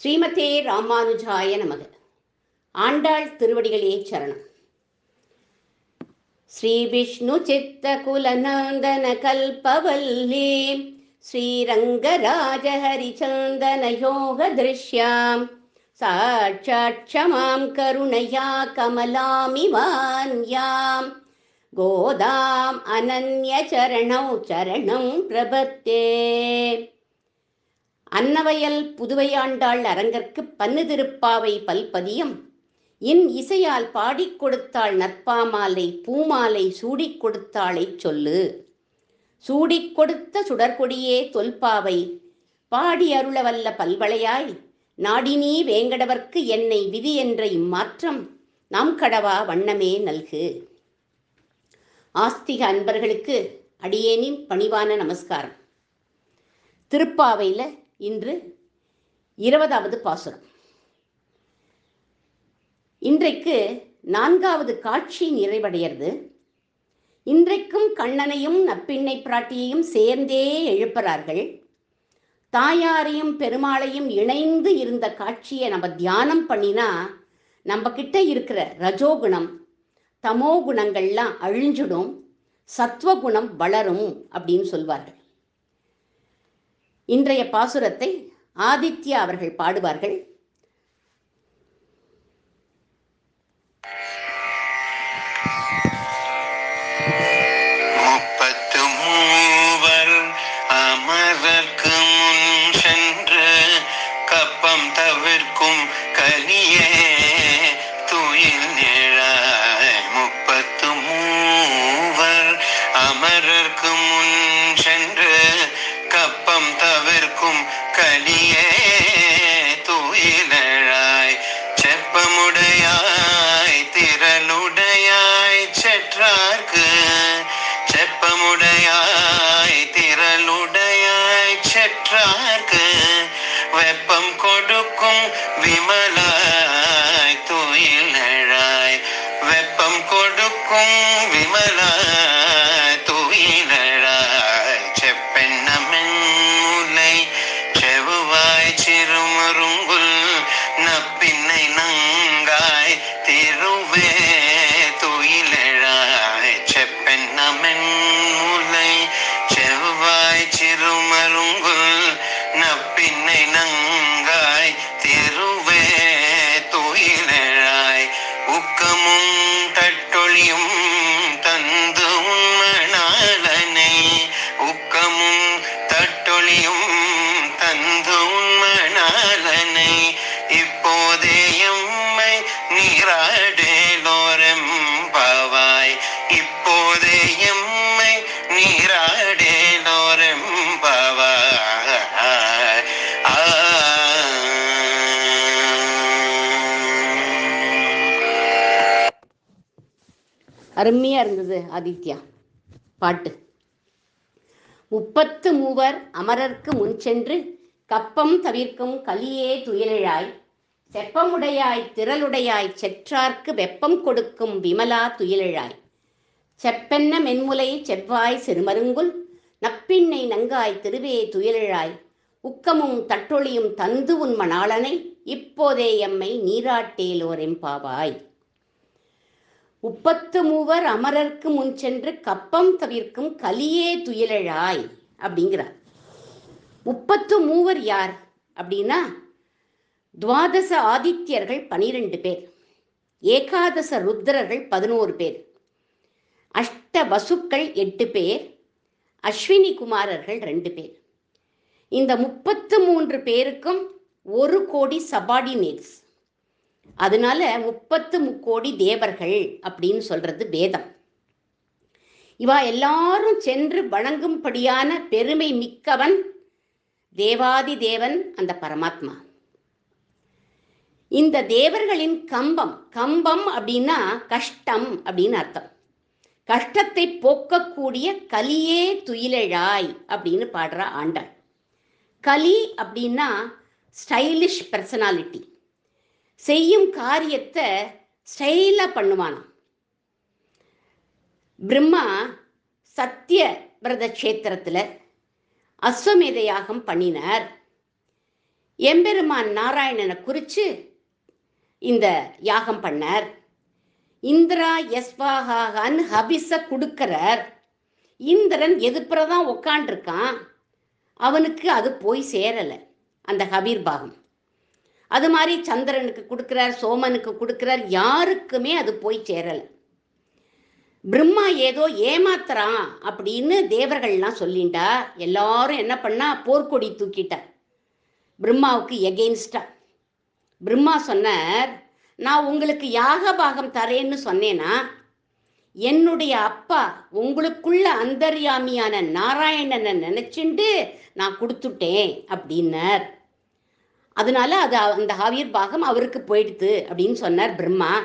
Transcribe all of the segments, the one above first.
ஸ்ரீமதே ராமானுஜாய நமக. ஆண்டாள் திருவடிகளே சரணம். ஸ்ரீ விஷ்ணு சித்த குலநந்தன கல்பவல்லே ஸ்ரீரங்கராஜ ஹரிச்சந்தன யோக திருஷ்யாம் சாட்சாட்சமாம் க்ஷமாம் கருணையா கமலாமிவான்யாம் கோதாம் அனன்ய சரணௌ சரணம் பிரபத்தே. அன்னவயல் புதுவையாண்டாள் அரங்கற்கு பன்னு திருப்பாவை பல்பதியம் இன் இசையால் பாடிக் கொடுத்தாள் நற்பாமாலை பூமாலை சூடிக் கொடுத்தாளைச் சொல்லு. சூடிக் கொடுத்த சுடர்கொடியே தொல்பாவை பாடி அருளவல்ல பல்வளையாய் நாடினீ வேங்கடவர்க்கு என்னை விதி என்ற இம்மாற்றம் நாம் கடவா வண்ணமே நல்கு. ஆஸ்திக அன்பர்களுக்கு அடியேனின் பணிவான நமஸ்காரம். திருப்பாவையில் இன்று இருபதாவது பாசுரம். இன்றைக்கு நான்காவது காட்சி நிறைவடைகிறது. இன்றைக்கும் கண்ணனையும் நப்பிண்ணை பிராட்டியையும் சேர்ந்தே எழுப்புறார்கள் தாயாரையும் பெருமாளையும் இணைந்து இருந்த காட்சியை நம்ம தியானம் பண்ணினா நம்ம கிட்ட இருக்கிற ரஜோகுணம் தமோ குணங்கள்லாம் அழிஞ்சிடும் சத்வகுணம் வளரும் அப்படின்னு சொல்வார்கள். இன்றைய பாசுரத்தை ஆதித்யா அவர்கள் பாடுவார்கள். தவிர்க்கும் கலியே செப்பமுடையாய் திரளுடையாய் செற்றார்க்கு செப்பமுடையாய் திரளுடையாய் செற்றார்க்கு வெப்பம் கொடுக்கும் விமலாய் அருமையா இருந்தது ஆதித்யா. பாட்டு. முப்பத்து மூவர் அமரர்க்கு முன் சென்று கப்பம் தவிர்க்கும் கலியே துயிலழாய் செப்பமுடையாய் திரளுடையாய் செற்றார்க்கு வெப்பம் கொடுக்கும் விமலா துயிலழாய் செப்பென்ன மென்முலை செவ்வாய் சிறுமருங்குல் நப்பின்னை நங்காய் திருவே துயிலழாய் உக்கமும் தட்டொழியும் தந்து உன் மணாளனை இப்போதே எம்மை நீராட்டேலோரெம்பாவாய் முப்பத்து மூவர் அமரர்க்கு முன் சென்று கப்பம் தவிர்க்கும் கலியே துயிலழாய் அப்படிங்கிறார். முப்பத்து மூவர் யார் அப்படின்னா துவாதச ஆதித்யர்கள் பனிரெண்டு பேர் ஏகாதச ருத்ரர்கள் பதினோரு பேர் அஷ்ட வசுக்கள் எட்டு பேர் அஸ்வினி குமாரர்கள் ரெண்டு பேர். இந்த முப்பத்து மூன்று பேருக்கும் ஒரு கோடி சபார்டினேட்ஸ் அதனால முப்பத்து முக்கோடி தேவர்கள் அப்படின்னு சொல்றது வேதம். இவா எல்லாரும் சென்று வணங்கும்படியான பெருமை மிக்கவன் தேவாதி தேவன் அந்த பரமாத்மா. இந்த தேவர்களின் கம்பம் கம்பம் அப்படின்னா கஷ்டம் அப்படின்னு அர்த்தம். கஷ்டத்தை போக்கக்கூடிய கலியே துயிலழாய் அப்படின்னு பாடுற ஆண்டாள். கலி அப்படின்னா ஸ்டைலிஷ் பர்சனாலிட்டி செய்யும் காரியத்தை ஸ்டைலாக பண்ணுவானாம். பிரம்மா சத்திய பிரத கஷேத்திரத்தில் அஸ்வமேத யாகம் பண்ணினார். எம்பெருமான் நாராயணனை குறித்து இந்த யாகம் பண்ணார். இந்திரா யஸ்வாகான்னு ஹபிஸ கொடுக்கிறார். இந்திரன் எதிர்ப்புறதான் உக்காண்டிருக்கான். அவனுக்கு அது போய் சேரலை அந்த ஹபீர் பாகம். அது மாதிரி சந்திரனுக்கு கொடுக்குறார் சோமனுக்கு கொடுக்குறார் யாருக்குமே அது போய் சேரலை. பிரம்மா ஏதோ ஏமாத்துறான் அப்படின்னு தேவர்கள்லாம் சொல்லிண்டா எல்லாரும் என்ன பண்ணா போர்க்கொடி தூக்கிட்டார் பிரம்மாவுக்கு எகெயின்ஸ்டா பிரம்மா சொன்னார் நான் உங்களுக்கு யாக பாகம் தரேன்னு சொன்னேனா என்னுடைய அப்பா உங்களுக்குள்ள அந்தர்யாமியான நாராயணனை நினைச்சுண்டு நான் கொடுத்துட்டேன் அப்படின்னார். அதனால அது அந்த ஹாவியர் பாகம் அவருக்கு போயிடுது அப்படின்னு சொன்னார் பிரம்மா.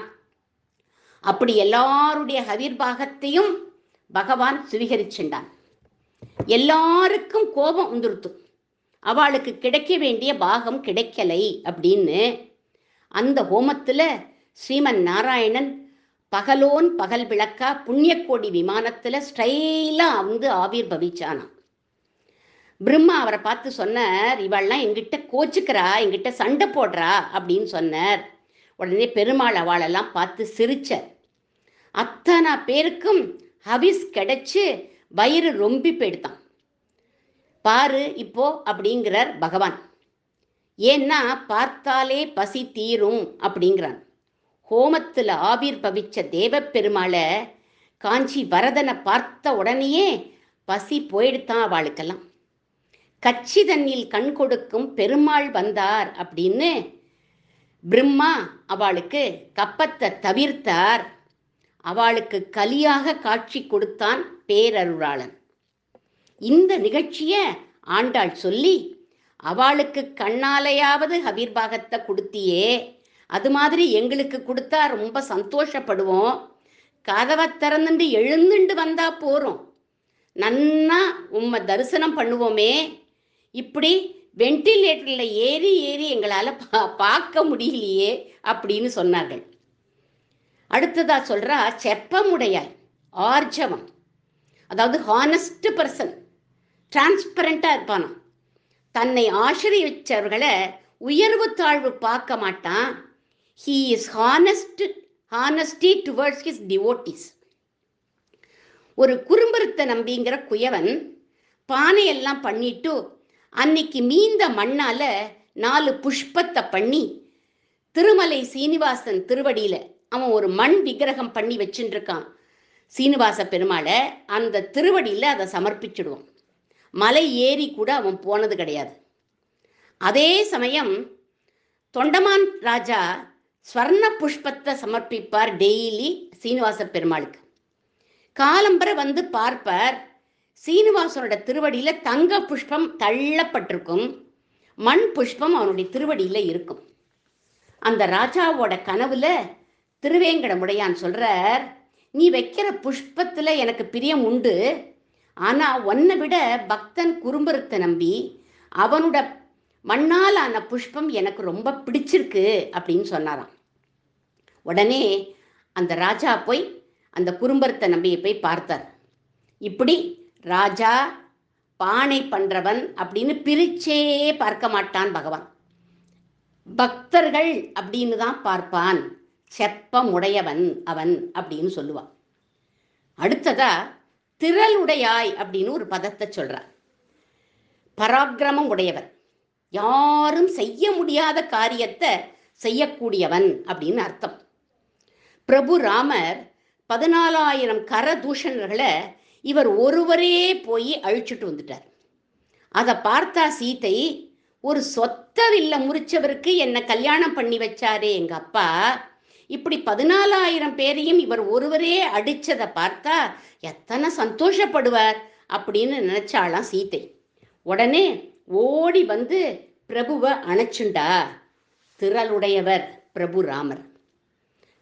அப்படி எல்லாருடைய ஹவீர் பாகத்தையும் பகவான் சுவீகரிச்சுண்டான் எல்லாருக்கும் கோபம் வந்துருத்து அவளுக்கு கிடைக்க வேண்டிய பாகம் கிடைக்கலை அப்படின்னு அந்த ஹோமத்துல ஸ்ரீமன் நாராயணன் பகலோன் பகல் விளக்கா புண்ணியக்கோடி விமானத்துல ஸ்டைலா வந்து ஆவிர் பவிச்சானான் பிரம்மா அவரை பார்த்து சொன்னார் இவள்லாம் எங்கிட்ட கோச்சுக்கிறா எங்கிட்ட சண்டை போடுறா அப்படின்னு சொன்னார். உடனே பெருமாள் அவளெல்லாம் பார்த்து சிரிச்சார். அத்தனை பேருக்கும் ஹவிஸ் கிடைச்சு வயிறு ரொம்பி போயிடுதான். பாரு இப்போ அப்படிங்கிறார் பகவான். ஏன்னா பார்த்தாலே பசி தீரும் அப்படிங்கிறான். ஹோமத்தில் ஆவிர் பவிச்ச தேவ பெருமாளை காஞ்சி வரதனை பார்த்த உடனேயே பசி போயிடுத்தான் அவளுக்கெல்லாம். கச்சி தண்ணில் கண் கொடுக்கும் பெருமாள் வந்தார் அப்படின்னு பிரம்மா அவளுக்கு கப்பத்தை தவிர்த்தார். அவளுக்கு கலியாக காட்சி கொடுத்தான் பேரருளாளன். இந்த நிகழ்ச்சியை ஆண்டாள் சொல்லி அவளுக்கு கண்ணாலையாவது ஹபீர்பாகத்தை கொடுத்தியே. அது மாதிரி எங்களுக்கு கொடுத்தா ரொம்ப சந்தோஷப்படுவோம். கதவை திறந்துண்டு எழுந்துண்டு வந்தா போறோம். நன்னா உம்மை தரிசனம் பண்ணுவோமே. இப்படி வெண்டிலேட்டரில் ஏறி ஏறி எங்களால் பா பார்க்க முடியலையே அப்படின்னு சொன்னார்கள். அடுத்ததா சொல்கிறா செப்பமுடையாய் ஆர்ஜவம். அதாவது ஹானஸ்ட் பர்சன் டிரான்ஸ்பரண்டா இருப்பானாம். தன்னை ஆசிரியச்சவர்களை உயர்வு தாழ்வு பார்க்க மாட்டான். He is honest honesty towards his devotees ஒரு குறும்பருத்த நம்பிங்கிற குயவன் பானையெல்லாம் பண்ணிட்டு அன்னைக்கு மீந்த மண்ணால நாலு புஷ்பத்தை பண்ணி திருமலை சீனிவாசன் திருவடியில அவன் ஒரு மண் விக்கிரகம் பண்ணி வச்சுருக்கான் சீனிவாச பெருமாளை அந்த திருவடியில அதை சமர்ப்பிச்சிடுவான் மலை ஏறி கூட அவன் போனது கிடையாது. அதே சமயம் தொண்டமான் ராஜா ஸ்வர்ண புஷ்பத்தை சமர்ப்பிப்பார் டெய்லி சீனிவாச பெருமாளுக்கு. காலம்பரை வந்து பார்ப்பார். சீனிவாசனோட திருவடியில தங்க புஷ்பம் தள்ளப்பட்டிருக்கும். மண் புஷ்பம் அவனுடைய திருவடியில இருக்கும். அந்த ராஜாவோட கனவுல திருவேங்கடமுடையான் சொல்றார் நீ வைக்கிற புஷ்பத்துல எனக்கு பிரியம் உண்டு. ஆனா உன்னை விட பக்தன் குறும்பருத்தை நம்பி அவனோட மண்ணால் ஆன புஷ்பம் எனக்கு ரொம்ப பிடிச்சிருக்கு அப்படின்னு சொன்னாராம். உடனே அந்த ராஜா போய் அந்த குறும்பருத்த நம்பியை போய் பார்த்தார். இப்படி ராஜா பானை பண்றவன் அப்படின்னு பிரிச்சே பார்க்க மாட்டான் பகவான். பக்தர்கள் அப்படின்னு தான் பார்ப்பான். செப்பமுடையவன் அவன் அப்படின்னு சொல்லுவான். அடுத்ததா திரளுடையாய் அப்படின்னு ஒரு பதத்தை சொல்றார். பராக்கிரமம் உடையவர் யாரும் செய்ய முடியாத காரியத்தை செய்யக்கூடியவன் அப்படின்னு அர்த்தம். பிரபு ராமர் பதினாலாயிரம் கரதூஷணர்களை இவர் ஒருவரே போய் அழிச்சுட்டு வந்துட்டார். அதை பார்த்தா சீதை ஒரு சொத்த வில்ல முறிச்சவருக்கு என்னை கல்யாணம் பண்ணி வச்சாரே எங்க அப்பா. இப்படி பதினாலாயிரம் பேரையும் இவர் ஒருவரே அடிச்சதை பார்த்தா எத்தனை சந்தோஷப்படுவார் அப்படின்னு நினைச்சாலாம் சீத்தை உடனே ஓடி வந்து பிரபுவை அணைச்சுண்டா திரளுடையவர் பிரபு ராமர்.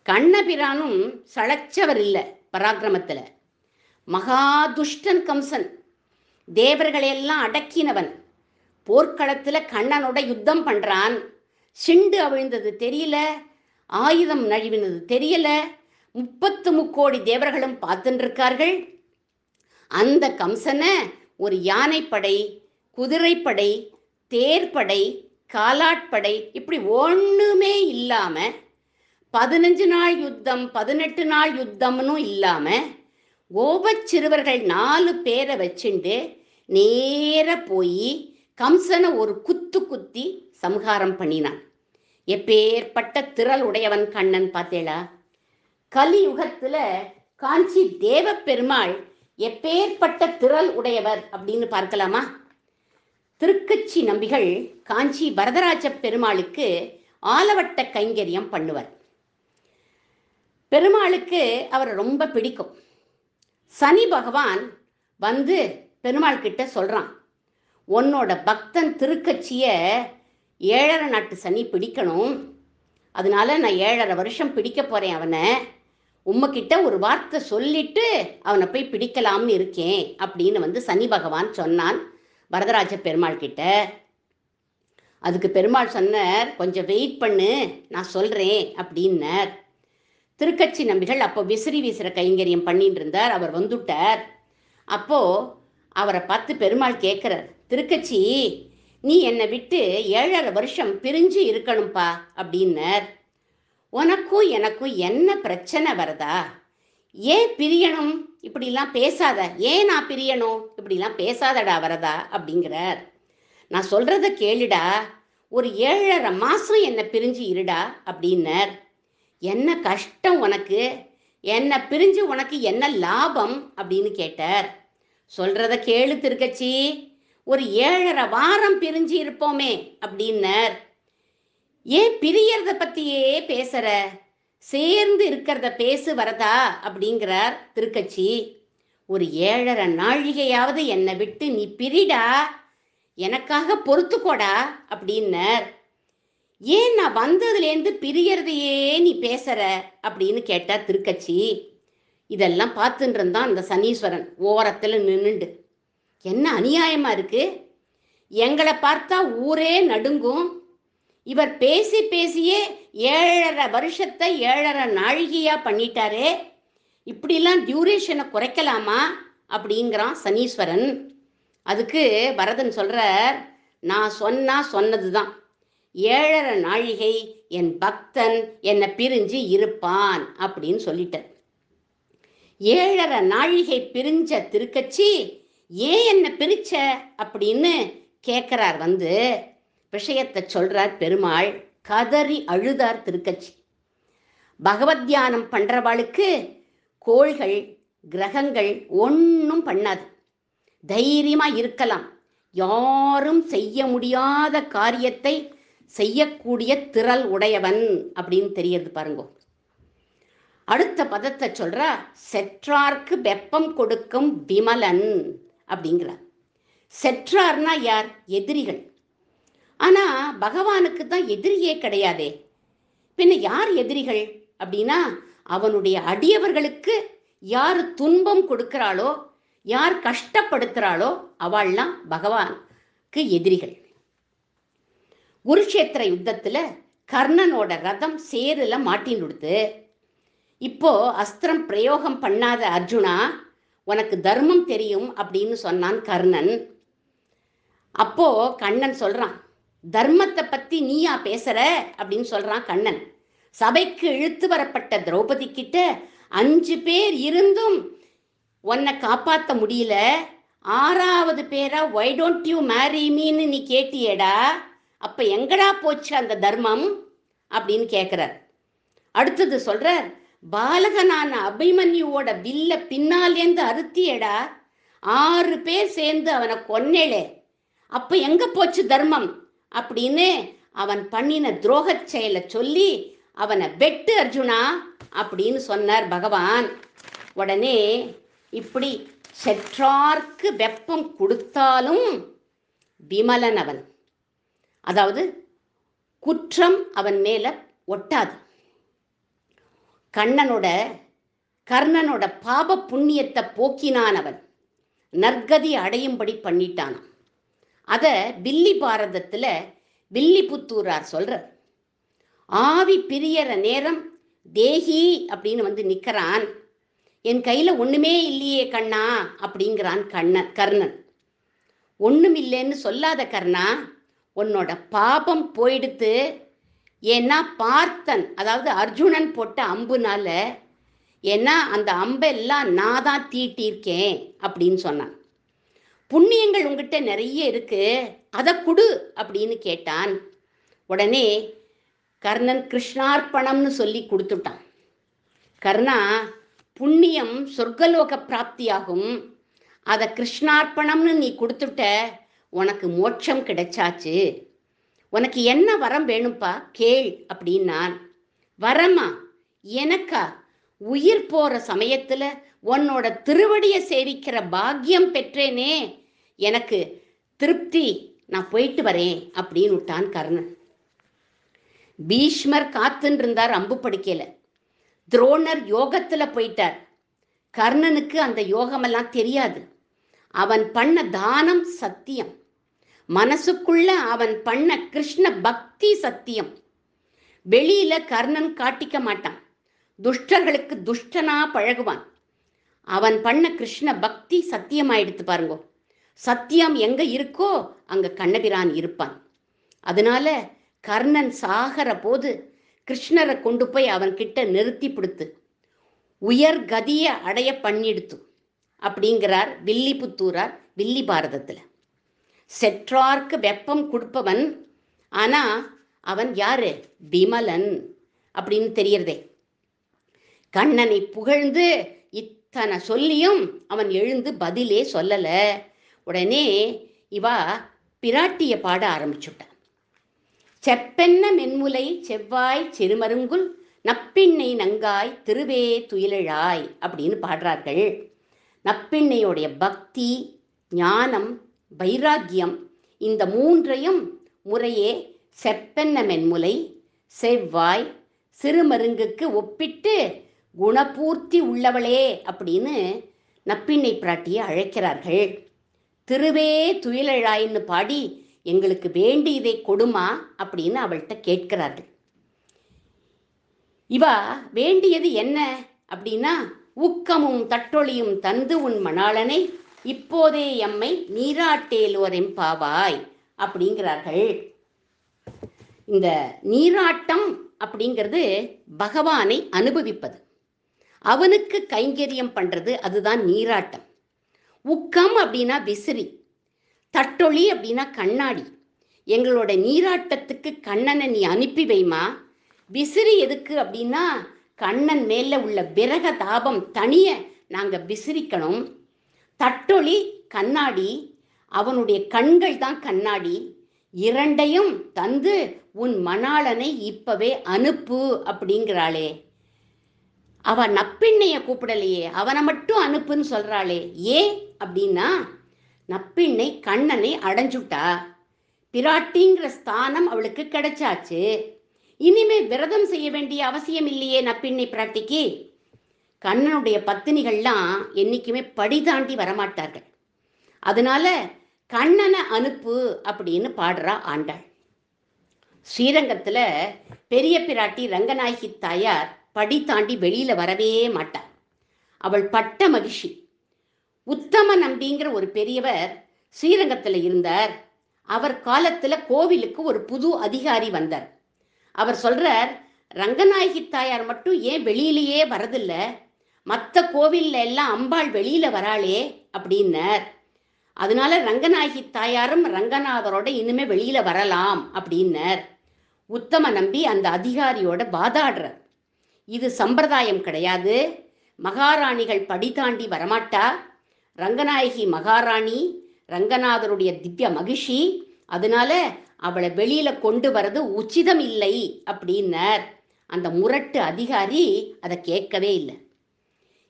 கண்ணபிரானும் சளைச்சவர் இல்லை பராக்கிரமத்தில். மகாதுஷ்டன் கம்சன். தேவர்களையெல்லாம் அடக்கினவன். போர்க்களத்தில் கண்ணனோட யுத்தம் பண்ணுறான் சிண்டு அவிழ்ந்தது தெரியல. ஆயுதம் நழுவினது தெரியல. முப்பத்து முக்கோடி தேவர்களும் பார்த்துட்டு இருக்கார்கள் அந்த கம்சனை ஒரு யானைப்படை குதிரைப்படை தேர்ப்படை காலாட்படை இப்படி ஒன்றுமே இல்லாமல் பதினஞ்சு நாள் யுத்தம் பதினெட்டு நாள் யுத்தம்னு இல்லாமல் கோபச்சிறுவர்கள் நாலு பேரை வச்சுண்டு நேர போய் கம்சனை ஒரு குத்து குத்தி சம்ஹாரம் பண்ணினான். எப்பேற்பட்ட திரள் உடையவன் கண்ணன் பார்த்தேளா? கலியுகத்துல காஞ்சி தேவ பெருமாள் எப்பேற்பட்ட திரள் உடையவர் அப்படின்னு பார்க்கலாமா? திருக்கச்சி நம்பிகள் காஞ்சி வரதராஜ பெருமாளுக்கு ஆலவட்ட கைங்கரியம் பண்ணுவார். பெருமாளுக்கு அவரை ரொம்ப பிடிக்கும். சனி பகவான் வந்து பெருமாள் கிட்ட சொல்றான் உன்னோட பக்தன் திருக்கச்சிய ஏழரை நாட்டு சனி பிடிக்கணும். அதனால நான் ஏழரை வருஷம் பிடிக்க போறேன் அவனை. உம்மக்கிட்ட ஒரு வார்த்தை சொல்லிட்டு அவனை போய் பிடிக்கலாம்னு இருக்கேன் அப்படின்னு வந்து சனி பகவான் சொன்னான் வரதராஜ பெருமாள் கிட்ட அதுக்கு பெருமாள் சொன்னார் கொஞ்சம் வெயிட் பண்ணு நான் சொல்றேன் அப்படின்னார். திருக்கச்சி நம்பிகள் அப்போ விசிறி வீசுற கைங்கரியம் பண்ணிட்டு இருந்தார் அவர் வந்துட்டார். அப்போ அவரை பார்த்து பெருமாள் கேட்குறார் திருக்கச்சி நீ என்னை விட்டு ஏழரை வருஷம் பிரிஞ்சு இருக்கணும்ப்பா அப்படின்னார். உனக்கும் எனக்கும் என்ன பிரச்சனை வருதா? ஏன் பிரியணும்? இப்படிலாம் பேசாத. ஏன் நான் பிரியணும்? இப்படிலாம் பேசாதடா வரதா? அப்படிங்கிறார். நான் சொல்றத கேளுடா. ஒரு ஏழரை மாசம் என்னை பிரிஞ்சு இருடா அப்படின்னார். என்ன கஷ்டம் உனக்கு? என்னை பிரிஞ்சு உனக்கு என்ன லாபம்? அப்படின்னு கேட்டார். சொல்றத கேளு திருக்கச்சி. ஒரு ஏழரை வாரம் பிரிஞ்சு இருப்போமே அப்படின்னார். ஏன் பிரியறத பத்தியே பேசுற? சேர்ந்து இருக்கிறத பேசு வரதா? அப்படிங்கிறார் திருக்கச்சி. ஒரு ஏழரை நாழிகையாவது என்னை விட்டு நீ பிரிடா. எனக்காக பொறுத்துக்கோடா அப்படின்னார். ஏன் நான் வந்ததுலேருந்து பிரியறதையே நீ பேசுற? அப்படின்னு கேட்டா திருக்கச்சி இதெல்லாம் பார்த்துட்டு இருந்தான் அந்த சனீஸ்வரன். ஓரத்தில் நின்றுண்டு என்ன அநியாயமா இருக்கு? எங்களை பார்த்தா ஊரே நடுங்கும். இவர் பேசி பேசியே ஏழரை வருஷத்தை ஏழரை நாழிகையா பண்ணிட்டாரே. இப்படிலாம் டியூரேஷனை குறைக்கலாமா? அப்படிங்கிறான் சனீஸ்வரன். அதுக்கு வரதன் சொல்றார் நான் சொன்னா சொன்னதுதான். ஏழரை நாழிகை என் பக்தன் என்னை பிரிஞ்சு இருப்பான் அப்படின்னு சொல்லிட்டார். ஏழரை நாழிகை பிரிஞ்ச திருக்கச்சி ஏன் என்னை பிரிச்ச? அப்படின்னு கேட்குறார் வந்து விஷயத்தை சொல்றார் பெருமாள் கதறி அழுதார் திருக்கச்சி. பகவத் தியானம் பண்றவாளுக்கு கோள்கள் கிரகங்கள் ஒன்றும் பண்ணாது. தைரியமா இருக்கலாம். யாரும் செய்ய முடியாத காரியத்தை செய்யக்கூடிய திறல் உடையவன் அப்படின்னு தெரியறது பாருங்க. அடுத்த பதத்தை சொல்றா செற்றார்க்கு வெப்பம் கொடுக்கும் விமலன் அப்படிங்கிறார். செற்றார்னா யார்? எதிரிகள். ஆனா பகவானுக்கு தான் எதிரியே கிடையாதே. பின்ன யார் எதிரிகள்? அப்படின்னா அவனுடைய அடியவர்களுக்கு யார் துன்பம் கொடுக்கிறாளோ யார் கஷ்டப்படுத்துகிறாளோ அவள்லாம் பகவானுக்கு எதிரிகள். குருஷேத்திர யுத்தத்துல கர்ணனோட ரதம் சேருல மாட்டின்னு இப்போ அஸ்திரம் பிரயோகம் பண்ணாத அர்ஜுனா உனக்கு தர்மம் தெரியும் அப்படின்னு சொன்னான் கர்ணன். அப்போ கண்ணன் சொல்றான் தர்மத்தை பத்தி நீயா பேசுற? அப்படின்னு சொல்றான் கண்ணன். சபைக்கு இழுத்து வரப்பட்ட திரௌபதி கிட்ட அஞ்சு பேர் இருந்தும் உன்னை காப்பாத்த முடியல. ஆறாவது பேரா ஒய் டோன்ட் யூ மேரி மீன்னு நீ கேட்டியேடா. அப்ப எங்கடா போச்சு அந்த தர்மம்? அப்படின்னு கேட்கிறார் அடுத்தது சொல்றார் பாலகனான அபிமன்யுவோட வில்ல பின்னாலேந்து அறுத்தியடா ஆறு பேர் சேர்ந்து அவனை கொன்னேளே. அப்ப எங்க போச்சு தர்மம்? அப்படின்னு அவன் பண்ணின துரோகச் செயலை சொல்லி அவனை வெட்டு அர்ஜுனா அப்படின்னு சொன்னார் பகவான். உடனே இப்படி செற்றார்க்கு வெப்பம் கொடுத்தாலும் விமலன் அவன். அதாவது குற்றம் அவன் மேல ஒட்டாது. கண்ணனோட கர்ணனோட பாப புண்ணியத்தை போக்கினான் அவன். நற்கதி அடையும்படி பண்ணிட்டான் அத வில்லி பாரதத்துல வில்லிபுத்தூரார் சொல்றார். ஆவி பிரியற நேரம் தேகி அப்படின்னு வந்து நிக்கிறான். என் கையில ஒண்ணுமே இல்லையே கண்ணா அப்படிங்கிறான் கண்ணன் கர்ணன். ஒண்ணும் இல்லைன்னு சொல்லாத கர்ணா உன்னோட பாபம் போயிடுத்து ஏன்னா பார்த்தன் அதாவது அர்ஜுனன் போட்ட அம்புனால ஏன்னா அந்த அம்பெல்லாம் நான் தான் தீட்டியிருக்கேன் அப்படின்னு சொன்னான். புண்ணியங்கள் உங்ககிட்ட நிறைய இருக்கு அதை கொடு அப்படின்னு கேட்டான். உடனே கர்ணன் கிருஷ்ணார்ப்பணம்னு சொல்லி கொடுத்துட்டான். கர்ணா புண்ணியம் சொர்க்கலோக பிராப்தியாகும். அதை கிருஷ்ணார்ப்பணம்னு நீ கொடுத்துட்ட உனக்கு மோட்சம் கிடைச்சாச்சு. உனக்கு என்ன வரம் வேணும்ப்பா கேள் அப்படின்னான். வரமா எனக்கா? உயிர் போற சமயத்துல உன்னோட திருவடியை சேவிக்கிற பாக்கியம் பெற்றேனே. எனக்கு திருப்தி நான் போயிட்டு வரேன் அப்படின்னு விட்டான் கர்ணன். பீஷ்மர் காத்துன்னு இருந்தார் அம்பு படிக்கல துரோணர் யோகத்துல போயிட்டார். கர்ணனுக்கு அந்த யோகமெல்லாம் தெரியாது. அவன் பண்ண தானம் சத்தியம். மனசுக்குள்ள அவன் பண்ண கிருஷ்ண பக்தி சத்தியம். வெளியில கர்ணன் காட்டிக்க மாட்டான். துஷ்டர்களுக்கு துஷ்டனா பழகுவான். அவன் பண்ண கிருஷ்ண பக்தி சத்தியமாயிடுத்து பாருங்கோ. சத்தியம் எங்க இருக்கோ அங்க கண்ணபிரான் இருப்பான். அதனால கர்ணன் சாகர போது கிருஷ்ணரை கொண்டு போய் அவன் கிட்ட நிறுத்தி பிடித்து உயர் கதியை அடைய பண்ணிடுத்து. அப்படிங்கிறார் வில்லிபுத்தூரார் வில்லி பாரதத்துல செற்றார்க்கு வெப்பம் கொடுப்பவன். ஆனா அவன் யாரு? விமலன் அப்படின்னு தெரியறதே. கண்ணனை புகழ்ந்து இத்தனை சொல்லியும் அவன் எழுந்து பதிலே சொல்லல. உடனே இவா பிராட்டிய பாட ஆரம்பிச்சுட்டான். செப்பென்ன மென்முலை செவ்வாய் சிறுமருங்குல் நப்பிண்ணை நங்காய் திருவே துயிலழாய் அப்படின்னு பாடுறார்கள். நப்பிண்ணையுடைய பக்தி ஞானம் வைராக்கியம். இந்த மூன்றையும் முறையே செப்பென்ன மென்முலை செவ்வாய் சிறுமருங்குக்கு ஒப்பிட்டு குணபூர்த்தி உள்ளவளே அப்படின்னு நப்பிண்ணை பிராட்டியை அழைக்கிறார்கள். திருவே துயிலழாயின்னு பாடி எங்களுக்கு வேண்டியதை கொடுமா அப்படின்னு அவள்கிட்ட கேட்கிறார்கள். இவா வேண்டியது என்ன? அப்படின்னா ஊக்கமும் தட்டொழியும் தந்து உன் மணாளனை இப்போதே எம்மை நீராட்டேலோர் பாவாய் அப்படிங்கிறார்கள். இந்த நீராட்டம் அப்படிங்கிறது பகவானை அனுபவிப்பது. அவனுக்கு கைங்கரியம் பண்றது அதுதான் நீராட்டம். உக்கம் அப்படின்னா விசிறி தட்டொளி அப்படின்னா கண்ணாடி. எங்களோட நீராட்டத்துக்கு கண்ணனை நீ அனுப்பி வைமா. விசிறி எதுக்கு அப்படின்னா கண்ணன் மேல உள்ள விரக தாபம் தனிய நாங்க விசிறிக்கணும். தட்டொளி கண்ணாடி அவனுடைய கண்கள் தான் கண்ணாடி. இரண்டையும் தந்து உன் மணாளனை இப்பவே அனுப்பு அப்படிங்கிறாளே. அவ நப்பிண்ணைய கூப்பிடலையே அவனை மட்டும் அனுப்புன்னு சொல்றாளே. ஏன் அப்படின்னா நப்பிண்ணை கண்ணனை அடைஞ்சுட்டா. பிராட்டிங்கிற ஸ்தானம் அவளுக்கு கிடைச்சாச்சு. இனிமே விரதம் செய்ய வேண்டிய அவசியம் இல்லையே நப்பிண்ணை பிராட்டிக்கு. கண்ணனுடைய பத்தினிகள்லாம் என்னைக்குமே படி தாண்டி வரமாட்டார்கள். அதனால கண்ணனை அனுப்பு அப்படின்னு பாடுறா ஆண்டாள். ஸ்ரீரங்கத்துல பெரிய பிராட்டி ரங்கநாயகி தாயார் படி தாண்டி வெளியில வரவே மாட்டார் அவள் பட்ட மகிழ்ச்சி. உத்தம நம்பிங்கிற ஒரு பெரியவர் ஸ்ரீரங்கத்துல இருந்தார். அவர் காலத்துல கோவிலுக்கு ஒரு புது அதிகாரி வந்தார். அவர் சொல்றார் ரங்கநாயகி தாயார் மட்டும் ஏன் வெளியிலேயே வரதில்லை? மற்ற கோவில்ல எல்லாம் அம்பாள் வெளியில வராளே அப்படின்னார். அதனால ரங்கநாயகி தாயாரும் ரங்கநாதரோட இனிமே வெளியில வரலாம் அப்படின்னார். உத்தம நம்பி அந்த அதிகாரியோட வாதாடுறார். இது சம்பிரதாயம் கிடையாது. மகாராணிகள் படி தாண்டி வரமாட்டா? ரங்கநாயகி மகாராணி ரங்கநாதருடைய திவ்ய மகிஷி அதனால அவளை வெளியில கொண்டு வரது உச்சிதம் இல்லை அப்படின்னார். அந்த முரட்டு அதிகாரி அதை கேட்கவே இல்லை.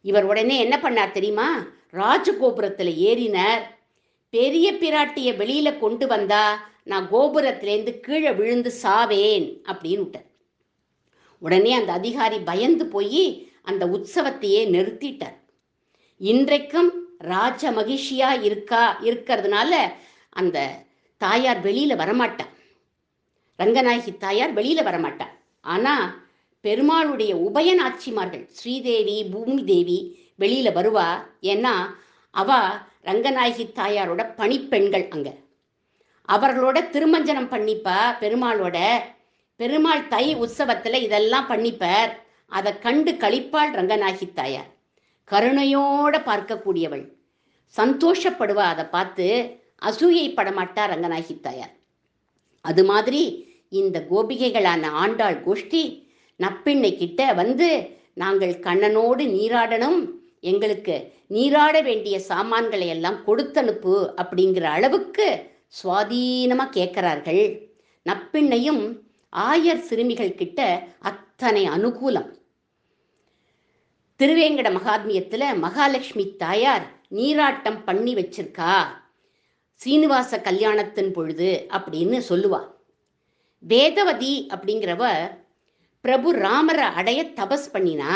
இவர் உடனே என்ன பண்ணார் தெரியுமா? ராஜகோபுரத்துல ஏறினார். பெரிய பிராட்டிய வெளியில கொண்டு வந்தா நான் கோபுரத்திலேருந்து கீழே விழுந்து சாவேன் அப்படின்னு விட்டார். உடனே அந்த அதிகாரி பயந்து போய் அந்த உற்சவத்தையே நிறுத்திட்டார். இன்றைக்கும் ராஜ மகிழ்ச்சியா இருக்கா இருக்கிறதுனால அந்த தாயார் வெளியில வரமாட்டா ரங்கநாயகி தாயார் வெளியில வரமாட்டா ஆனா பெருமாளுடைய உபயநாச்சிமார்கள் ஸ்ரீதேவி பூமி தேவி வெளியில வருவா. ஏன்னா அவ ரங்கநாயகி தாயாரோட பணிப்பெண்கள் அங்க. அவர்களோட திருமஞ்சனம் பண்ணிப்பா பெருமாளோட. பெருமாள் தை உற்சவத்துல இதெல்லாம் பண்ணிப்பார். அதை கண்டு கழிப்பாள் ரங்கநாயகி தாயார். கருணையோட பார்க்கக்கூடியவள். சந்தோஷப்படுவா அதை பார்த்து அசூயை படமாட்டா ரங்கநாயகி தாயார். அது மாதிரி இந்த கோபிகைகளான ஆண்டாள் கோஷ்டி நப்பிண்ணை கிட்ட வந்து நாங்கள் கண்ணனோடு நீராடணும். எங்களுக்கு நீராட வேண்டிய சாமான்களை எல்லாம் கொடுத்தனுப்பு. அப்படிங்கிற அளவுக்கு சுவாதீனமாக கேட்குறார்கள். நப்பிண்ணையும் ஆயர் சிறுமிகள் கிட்ட அத்தனை அனுகூலம். திருவேங்கட மகாத்மியத்தில் மகாலட்சுமி தாயார் நீராட்டம் பண்ணி வச்சிருக்கா. சீனிவாச கல்யாணத்தின் பொழுது அப்படின்னு சொல்லுவா. வேதவதி அப்படிங்கிறவ பிரபு ராமரை அடைய தபஸ் பண்ணினா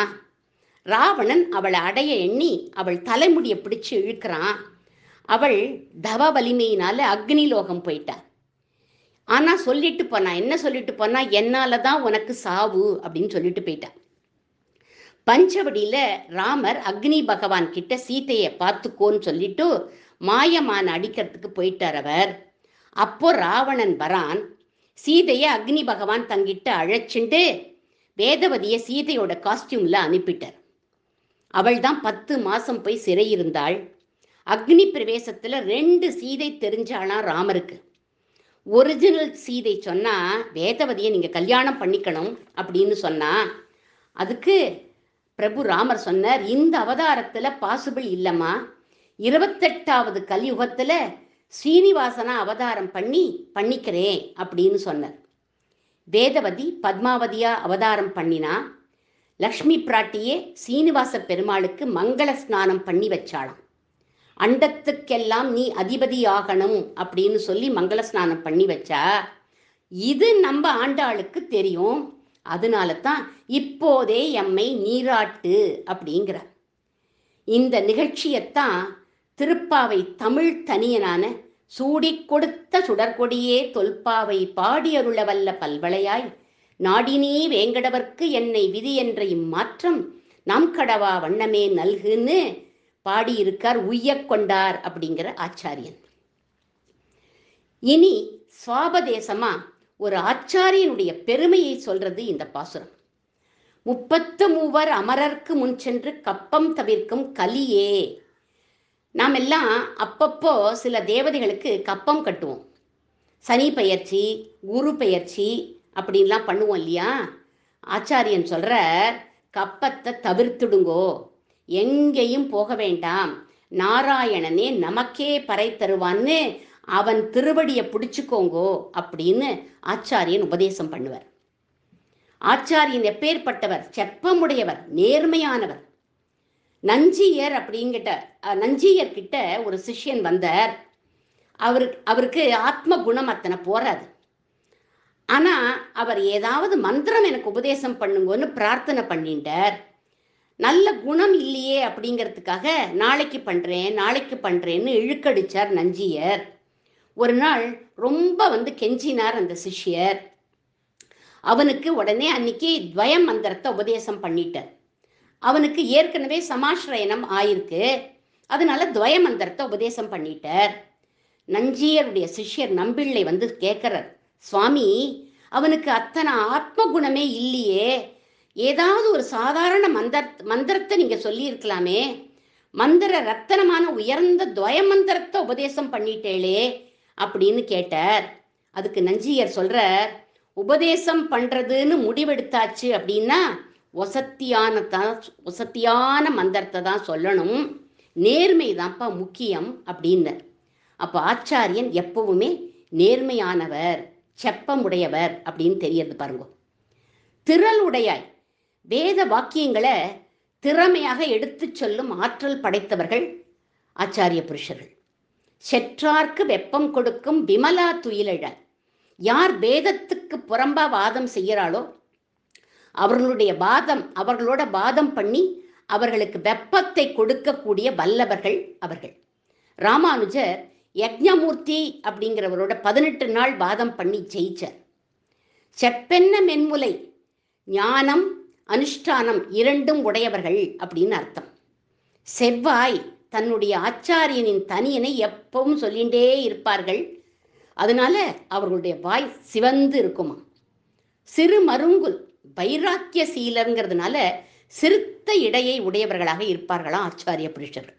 ராவணன் அவளை அடைய எண்ணி அவள் தலைமுடியை பிடிச்சு இழுக்கிறான். அவள் தவ வலிமையினால அக்னி லோகம் போயிட்டா. ஆனா சொல்லிட்டு போனா என்ன சொல்லிட்டு போனா என்னால தான் உனக்கு சாவு அப்படின்னு சொல்லிட்டு போயிட்டா. பஞ்சவடியில ராமர் அக்னி பகவான் கிட்ட சீதையை பார்த்துக்கோன்னு சொல்லிட்டு மாயமான அடிக்கிறதுக்கு போயிட்டார் அவர். அப்போ ராவணன் வரான். சீதையை அக்னி பகவான் தங்கிட்ட அழைச்சிண்டு வேதவதியை சீதையோட காஸ்டியூம்ல அனுப்பிட்டார். அவள் தான் பத்து மாசம் போய் சிறையிருந்தாள். அக்னி பிரவேசத்துல ரெண்டு சீதை தெரிஞ்சானா ராமருக்கு. ஒரிஜினல் சீதை சொன்னா வேதவதியை நீங்க கல்யாணம் பண்ணிக்கணும் அப்படின்னு சொன்னா அதுக்கு பிரபு ராமர் சொன்னார் இந்த அவதாரத்துல பாசிபிள் இல்லம்மா. இருபத்தெட்டாவது கலியுகத்துல ஸ்ரீனிவாசனா அவதாரம் பண்ணி பண்ணிக்கிறேன் அப்படின்னு சொன்னார். வேதவதி பத்மாவதியா அவதாரம் பண்ணினா லக்ஷ்மி பிராட்டியே சீனிவாச பெருமாளுக்கு மங்கள ஸ்நானம் பண்ணி வச்சாளாம். அண்டத்துக்கெல்லாம் நீ அதிபதி ஆகணும் அப்படின்னு சொல்லி மங்கள ஸ்நானம் பண்ணி வச்சா இது நம்ம ஆண்டாளுக்கு தெரியும். அதனால தான் இப்போதே எம்மை நீராட்டு அப்படிங்கிறார். இந்த நிகழ்ச்சியைத்தான் திருப்பாவை தமிழ் தனியனான சூடிக் கொடுத்த சுடர்கொடியே தொல்பாவை பாடியருள வல்ல பல்வளையாய். நாடினி வேங்கடவர்க்கு என்னை விதி என்ற இம்மாற்றம் நம் கடவா வண்ணமே நல்குன்னு பாடியிருக்கார் உய்யக் கொண்டார் அப்படிங்கிற ஆச்சாரியன். இனி சுவாபதேசமா ஒரு ஆச்சாரியனுடைய பெருமையை சொல்றது இந்த பாசுரம். முப்பத்து மூவர் அமரர்க்கு முன் சென்று கப்பம் தவிர்க்கும் கலியே நாம் எல்லாம் அப்பப்போ சில தேவதைகளுக்கு கப்பம் கட்டுவோம். சனி பயிற்சி குரு பயிற்சி அப்படின்லாம் பண்ணுவோம் இல்லையா? ஆச்சாரியன் சொல்கிற கப்பத்தை தவிர்த்துடுங்கோ. எங்கேயும் போக வேண்டாம். நாராயணனே நமக்கே பறை தருவான்னு அவன் திருவடியை பிடிச்சுக்கோங்கோ அப்படின்னு ஆச்சாரியன் உபதேசம் பண்ணுவார். ஆச்சாரியன் எப்பேற்பட்டவர்? செப்பமுடையவர் நேர்மையானவர். நஞ்சியர் அப்படிங்கிட்ட நஞ்சியர் கிட்ட ஒரு சிஷ்யன் வந்தார். அவரு அவருக்கு ஆத்ம குணம் அத்தனை போறாது. ஆனா அவர் ஏதாவது மந்திரம் எனக்கு உபதேசம் பண்ணுங்கன்னு பிரார்த்தனை பண்ணிட்டார். நல்ல குணம் இல்லையே அப்படிங்கிறதுக்காக நாளைக்கு பண்றேன் நாளைக்கு பண்றேன்னு இழுக்கடிச்சார் நஞ்சியர். ஒரு நாள் ரொம்ப வந்து கெஞ்சினார் அந்த சிஷ்யர். அவனுக்கு உடனே அன்னைக்கு துவய மந்திரத்தை உபதேசம் பண்ணிட்டார். அவனுக்கு ஏற்கனவே சமாஸ்ரயனம் ஆயிருக்கு. அதனால துவய மந்திரத்தை உபதேசம் பண்ணிட்டார். நஞ்சியருடைய சிஷ்யர் நம்பிள்ளை வந்து கேட்கிறார் சுவாமி அவனுக்கு அத்தனை ஆத்ம குணமே இல்லையே. ஏதாவது ஒரு சாதாரண மந்திர மந்திரத்தை நீங்க சொல்லியிருக்கலாமே. மந்திர ரத்தனமான உயர்ந்த துவய மந்திரத்தை உபதேசம் பண்ணிட்டேளே அப்படின்னு கேட்டார். அதுக்கு நஞ்சியர் சொல்றார் உபதேசம் பண்றதுன்னு முடிவெடுத்தாச்சு அப்படின்னா ஒசத்தியான தான் ஒசத்தியான மந்திரத்தை தான் சொல்லணும். நேர்மை தான்ப்பா முக்கியம் அப்படின்னார். அப்போ ஆச்சாரியன் எப்பவுமே நேர்மையானவர் செப்பமுடையவர் அப்படின்னு தெரியறது பாருங்க. திரள் உடையாய் வேத வாக்கியங்களை திறமையாக எடுத்துச் சொல்லும் ஆற்றல் படைத்தவர்கள் ஆச்சாரிய புருஷர்கள். செற்றார்க்கு வெப்பம் கொடுக்கும் விமலா துயிலழ. யார் வேதத்துக்கு புறம்பா வாதம் செய்கிறாளோ அவர்களுடைய வாதம் அவர்களோட வாதம் பண்ணி அவர்களுக்கு வெப்பத்தை கொடுக்கக்கூடிய வல்லவர்கள் அவர்கள். ராமானுஜர் யக்ஞமூர்த்தி அப்படிங்கிறவரோட பதினெட்டு நாள் வாதம் பண்ணி ஜெயிச்சார். செப்பென்ன மென்முலை ஞானம் அனுஷ்டானம் இரண்டும் உடையவர்கள் அப்படின்னு அர்த்தம். செவ்வாய் தன்னுடைய ஆச்சாரியனின் தனியனை எப்பவும் சொல்லிண்டே இருப்பார்கள். அதனால அவர்களுடைய வாய் சிவந்து இருக்குமா சிறு மருங்குல் வைராக்கிய சீலங்கிறதுனால சிறுத்த இடையை உடையவர்களாக இருப்பார்களாம் ஆச்சாரிய புருஷர்கள்.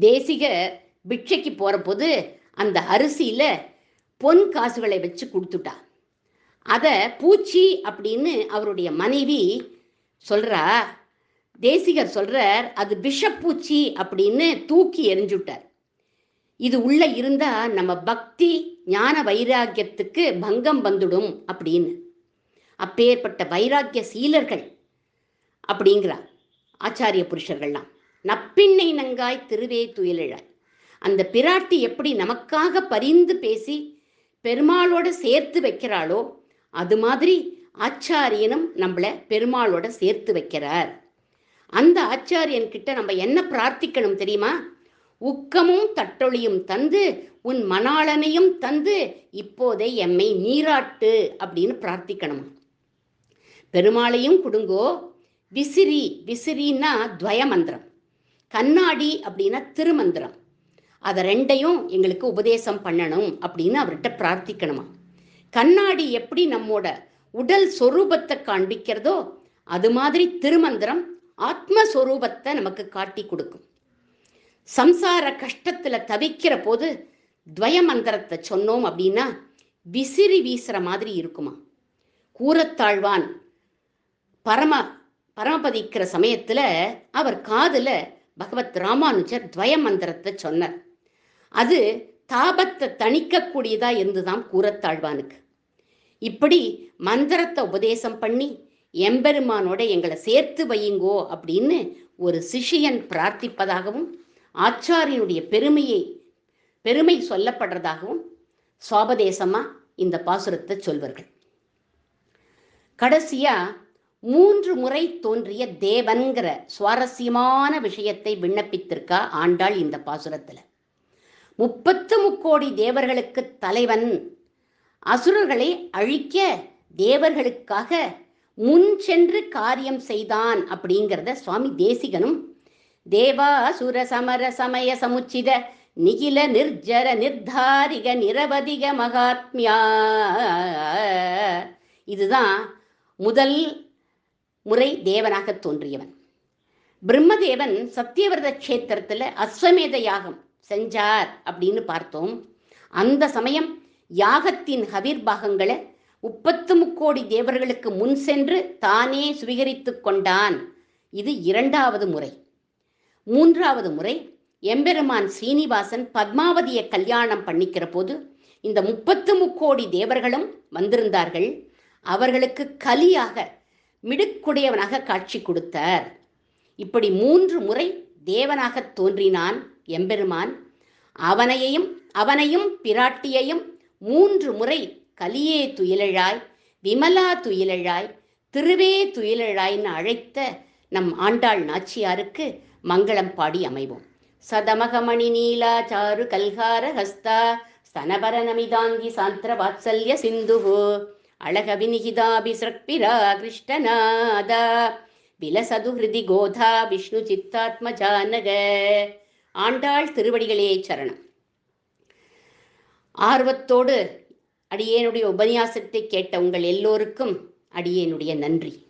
தேசிக பிட்சைக்கு போற போது அந்த அரிசியில் பொன் காசுகளை வச்சு கொடுத்துட்டா. அதை பூச்சி அப்படின்னு அவருடைய மனைவி சொல்றா. தேசிகர் சொல்றார் அது விஷப்பூச்சி அப்படின்னு தூக்கி எரிஞ்சுட்டார் இது உள்ள இருந்தா நம்ம பக்தி ஞான வைராக்கியத்துக்கு பங்கம் வந்துடும் அப்படின்னு. அப்பேற்பட்ட வைராக்கிய சீலர்கள் அப்படிங்கிறார். ஆச்சாரிய புருஷர்கள்லாம். நப்பின்னை நங்காய் திருவே துயிலழாய். அந்த பிராட்டி எப்படி நமக்காக பரிந்து பேசி பெருமாளோட சேர்த்து வைக்கிறாளோ அது மாதிரி ஆச்சாரியனும் நம்மள பெருமாளோட சேர்த்து வைக்கிறார். அந்த ஆச்சாரியன் கிட்ட நம்ம என்ன பிரார்த்திக்கணும் தெரியுமா? உக்கமும் தட்டொழியும் தந்து உன் மணாளனையும் தந்து இப்போதே எம்மை நீராட்டு அப்படின்னு பிரார்த்திக்கணுமா? பெருமாளையும் கொடுங்கோ விசிறி விசிறின்னா துவய மந்திரம் கண்ணாடி அப்படின்னா திருமந்திரம். அதை ரெண்டையும் எங்களுக்கு உபதேசம் பண்ணணும் அப்படின்னு அவர்கிட்ட பிரார்த்திக்கணுமா? கண்ணாடி எப்படி நம்மோட உடல் சொரூபத்தை காண்பிக்கிறதோ அது மாதிரி திருமந்திரம் ஆத்மஸ்வரூபத்தை நமக்கு காட்டி கொடுக்கும். சம்சார கஷ்டத்துல தவிக்கிற போது துவய மந்திரத்தை சொன்னோம் அப்படின்னா விசிறி வீசுற மாதிரி இருக்குமா? கூரத்தாழ்வான் பரம பரமபதிக்கிற சமயத்துல அவர் காதுல பகவத் ராமானுஜர் துவய மந்திரத்தை சொன்னார். அது தாபத்தை தணிக்கக்கூடியதா இருந்துதான் கூரத்தாழ்வானுக்கு இப்படி மந்திரத்தை உபதேசம் பண்ணி எம்பெருமானோட எங்களை சேர்த்து வையுங்கோ அப்படின்னு ஒரு சிஷியன் பிரார்த்திப்பதாகவும் ஆச்சாரியனுடைய பெருமையை பெருமை சொல்லப்படுறதாகவும் சுவாபதேசமா இந்த பாசுரத்தை சொல்வார்கள். கடைசியா மூன்று முறை தோன்றிய தேவன்கிற சுவாரஸ்யமான விஷயத்தை விண்ணப்பித்திருக்கா ஆண்டாள் இந்த பாசுரத்தில். முப்பத்து முக்கோடி தேவர்களுக்கு தலைவன். அசுரர்களை அழிக்க தேவர்களுக்காக முன் சென்று காரியம் செய்தான் அப்படிங்கிறத சுவாமி தேசிகனும் தேவாசுர சமர சமய சமுச்சித நிகில நிர்ஜர நிர்தாரிக நிரவதிக மகாத்மியா. இதுதான் முதல் முறை தேவனாக தோன்றியவன். பிரம்மதேவன் சத்தியவிரத கஷேத்திரத்துல அஸ்வமேத யாகம் செஞ்சார் அப்படின்னு பார்த்தோம். அந்த சமயம் யாகத்தின் ஹவிர் பாகங்களை முப்பத்து முக்கோடி தேவர்களுக்கு முன் சென்று தானே சுவீகரித்து கொண்டான். இது இரண்டாவது முறை. மூன்றாவது முறை எம்பெருமான் ஸ்ரீனிவாசன் பத்மாவதியை கல்யாணம் பண்ணிக்கிற போது இந்த முப்பத்து முக்கோடி தேவர்களும் வந்திருந்தார்கள். அவர்களுக்கு கலியாக மிடுக்குடையவனாக காட்சி கொடுத்தார். இப்படி மூன்று முறை தேவனாக தோன்றினான் எம்பெருமான். அவனையையும் அவனையும் பிராட்டியையும் மூன்று முறை கலியே துயிலழாய் விமலா துயிலழாய் திருவே துயிலழாய்னு அழைத்த நம் ஆண்டாள் நாச்சியாருக்கு மங்களம் பாடி அமைவோம். சதமகமணி நீலா சாரு கல்கார ஹஸ்தா स्तनपरनमिदाङ्गि சாந்திர वात्सल्य सिन्धुः अळगविनिहिताभिसृक्पिराकृष्टनाद விலசது ஹிருதி கோதா விஷ்ணு சித்தாத்ம ஜானக. ஆண்டாள் திருவடிகளே சரணம். ஆர்வத்தோடு அடியேனுடைய உபன்யாசத்தை கேட்ட உங்கள் எல்லோருக்கும் அடியேனுடைய நன்றி.